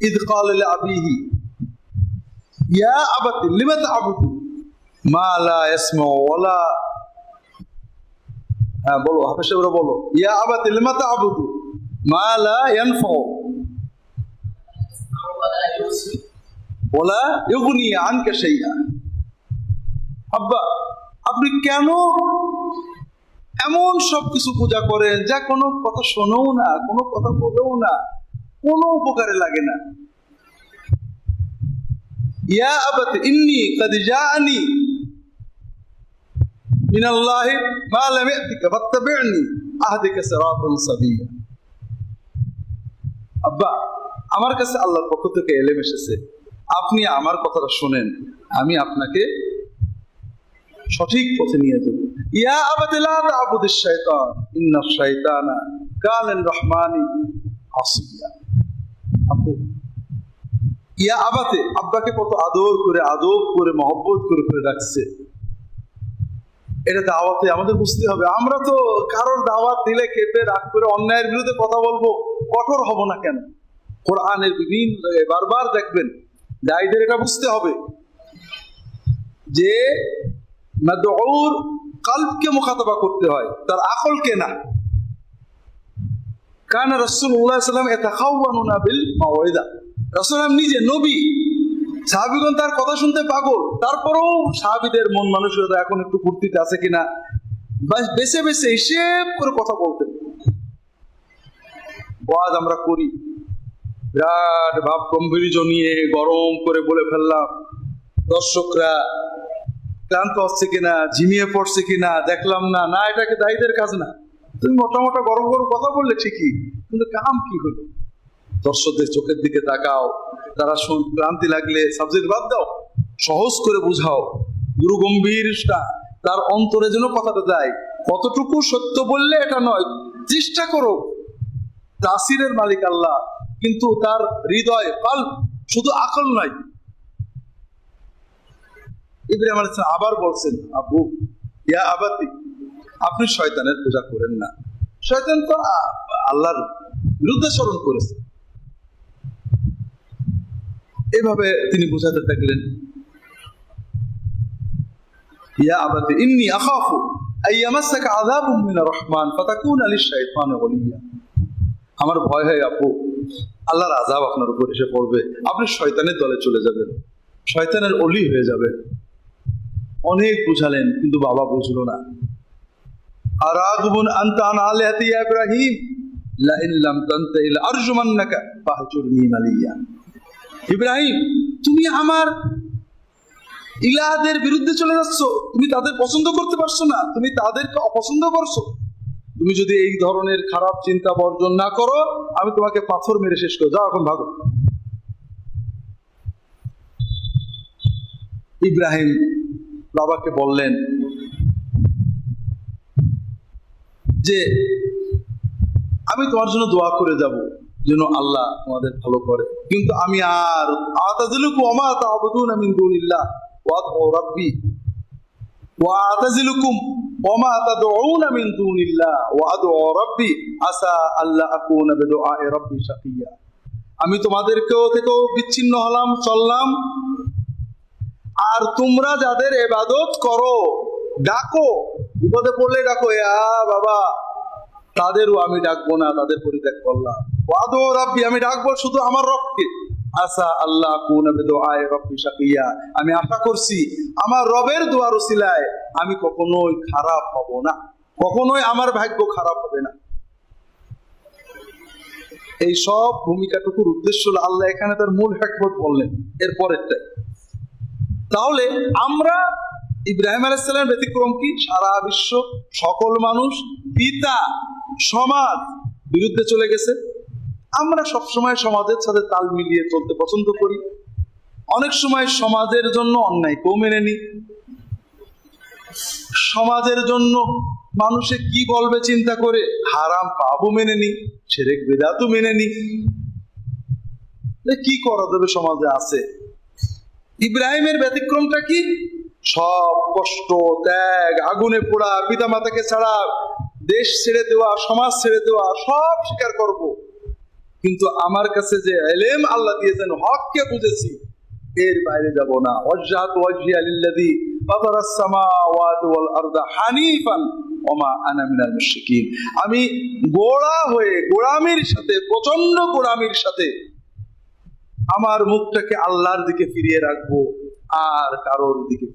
إذ قال لأبيه يا أبت لم تعبد ما لا يسمع ولا হ্যাঁ বলো হাফেজ ওরা বলো ইয়া আবাতি লিমা তা'বুদু মা লা ইয়ানফাউ ওলা ইউগনি আনকা শাইআ আব্বা আপনি কেন এমন সব কিছু পূজা করেন যা কোনো কথা শোনেও না কোনো কথা বলেও না কোনো উপকারে লাগে না ইয়া আবাতি ইন্নি কাদ জাআনি من الله ما لم يأتك فاتبعني أهدك صراطا سبيلا আব্বা আমার কাছে আল্লাহর পক্ষ থেকে এলেম এসেছে আপনি আমার কথাটা শোনেন আমি আপনাকে সঠিক পথে নিয়ে যাব ইয়া আবাদি লা তা'বুদিশ শাইতান ইন্নাশ শাইতানা কানা রহমানি আসিয়া আব্বু ইয়া আবাতে আব্বাকে কত আদর করে, আদব করে, মহব্বত করে করে রাখছে এটা দাওয়াতে আমাদের বুঝতে হবে। আমরা তো কারোর দাওয়াত দিলে কেঁপে, রাগ করে অন্যায়ের বিরুদ্ধে কথা বলব, কঠোর হব না কেন? কোরআনের বিভিন্ন বারবার দেখবেন, দায়ীদের এটা বুঝতে হবে। যে মাদউর কালবকে মুখাতাবা করতে হয়, তার আকলকে না। কারণ রাসূলুল্লাহ সাল্লাম ইয়াতাখাওয়ানুনা বিল মাওয়াইদা রাসূল নিজে নবী। সাহাবিগণ তার কথা শুনতে পাগল। তারপরেও সাহাবিদের মন মানসিকতা এখন একটু ফুর্তিতে আছে কিনা বেছে বেছে হিসেব করে কথা বলতেন। ওয়াজ আমরা করি। বিরাট ভাব গম্ভীর্য নিয়ে গরম করে বলে ফেললাম, দর্শকরা, ক্লান্ত হচ্ছে কিনা, ঝিমিয়ে পড়ছে কিনা, দেখলাম না না এটাকে দায়ীদের কাজ না? তুমি মোটা মোটা গরম গরম কথা বললে ঠিকই, কিন্তু কাম কি হলো? দর্শকদের চোখের দিকে তাকাও, তারা ক্লান্তি লাগলে সাবজেক্ট বাদ দাও, সহজ করে বুঝাও। গুরু গম্ভীর তার অন্তরে যেন কথাটা যায়, কতটুকু সত্য বললে এটা নয়, চেষ্টা করো। তাসিরের মালিক আল্লাহ, কিন্তু তার হৃদয় কাল শুধু আকল নয়। ইব্রাহিম আবার বলছেন, আবু, ইয়া আবাতি আপনি শয়তানের পূজা করেন না। শয়তান তো আল্লাহর বিরুদ্ধে স্মরণ করেছে। এভাবে তিনি বোঝাতে থাকলেন। ইয়া ইন্নি আখাফু রহমান, ফাতাকুনা আমার ভয় হয় আপু, আল্লাহর আযাব আপনার উপর এসে পড়বে। আপনি শয়তানের দলে চলে যাবেন। শয়তানের অলি হয়ে যাবেন। অনেক বুঝালেন, কিন্তু বাবা বুঝলো না। আরাগুবুন আনতা আন ইব্রাহিম। লা ইন লাম আরজুমান্নাকা ফাহজুরনি মালিয়া। ইব্রাহিম, তুমি আমার ইলাহাদের বিরুদ্ধে চলে যাচ্ছ। তুমি তাদের পছন্দ করতে পারছ না। তুমি তাদেরকে অপছন্দ করছ। তুমি যদি এই ধরনের খারাপ চিন্তা বর্জন না করো, আমি তোমাকে পাথর মেরে শেষ করে যাও এখন ভাগো। ইব্রাহিম বাবাকে বললেন যে আমি তোমার জন্য দোয়া করে যাব, যেন আল্লাহ তোমাদের ভালো করে। কিন্তু আমি আর আতাজিলুকুম ওমা তা'বুদুনা মিন দুনিল্লাহ ওয়া আদউ রাব্বি। ওয়া আতাজিলুকুম ওমা তাদউনা মিন দুনিল্লাহ ওয়া আদউ রাব্বি, আসা আল্লাহ আকুনা বিদুআই রাব্বি শাকিয়া। আমি তোমাদেরকেও থেকেও বিচ্ছিন্ন হলাম, চললাম। আর তোমরা যাদের এবাদত করো, ডাকো বিপদে পড়লে ডাকো বাবা, তাদেরও আমি ডাকবো না, তাদের পরিত্যাগ করলাম। রাব্বি, আমি ডাকবো শুধু আমার রবকে? আসা আল্লাহ আয় রব্বি আমি আশা করছি আমার রবের দোয়ার উসিলায় আমি কখনোই খারাপ হব না, কখনোই আমার ভাগ্য খারাপ হবে না। এই সব ভূমিকাটুকুর উদ্দেশ্য হলো আল্লাহ এখানে তার মূল হ্যাকমত বললেন, এর তাহলে আমরা ইব্রাহিম আলাইসাল্লাম ব্যতিক্রম কি? সারা বিশ্ব সকল মানুষ, পিতা, সমাজ বিরুদ্ধে চলে গেছে। আমরা সব সময় সমাজের সাথে তাল মিলিয়ে চলতে পছন্দ করি। অনেক সময় সমাজের জন্য অন্যায়কেও মেনে নিই। সমাজের জন্য মানুষে কি বলবে চিন্তা করে হারাম পাবো মেনে নি সেরেক বেদাতও মেনে নি কি করা যাবে সমাজে আছে? ইব্রাহিমের ব্যতিক্রমটা কি? সব কষ্ট, ত্যাগ, আগুনে পোড়া পিতা মাতাকে ছাড়া দেশ ছেড়ে দেওয়া, সমাজ ছেড়ে দেওয়া, সব স্বীকার করব। কিন্তু আমার কাছে যে এলেম আল্লাহ দিয়েছেন হককে বুঝেছি, এর বাইরে যাব না। সামাওয়াতি ওয়াল আরদা হানিফান ওমা মুশরিকিন। আমি গোড়া হয়ে গোড়ামির সাথে প্রচণ্ড গোড়ামির সাথে আমার মুখটাকে আল্লাহর দিকে ফিরিয়ে রাখব, আর কারোর দিকে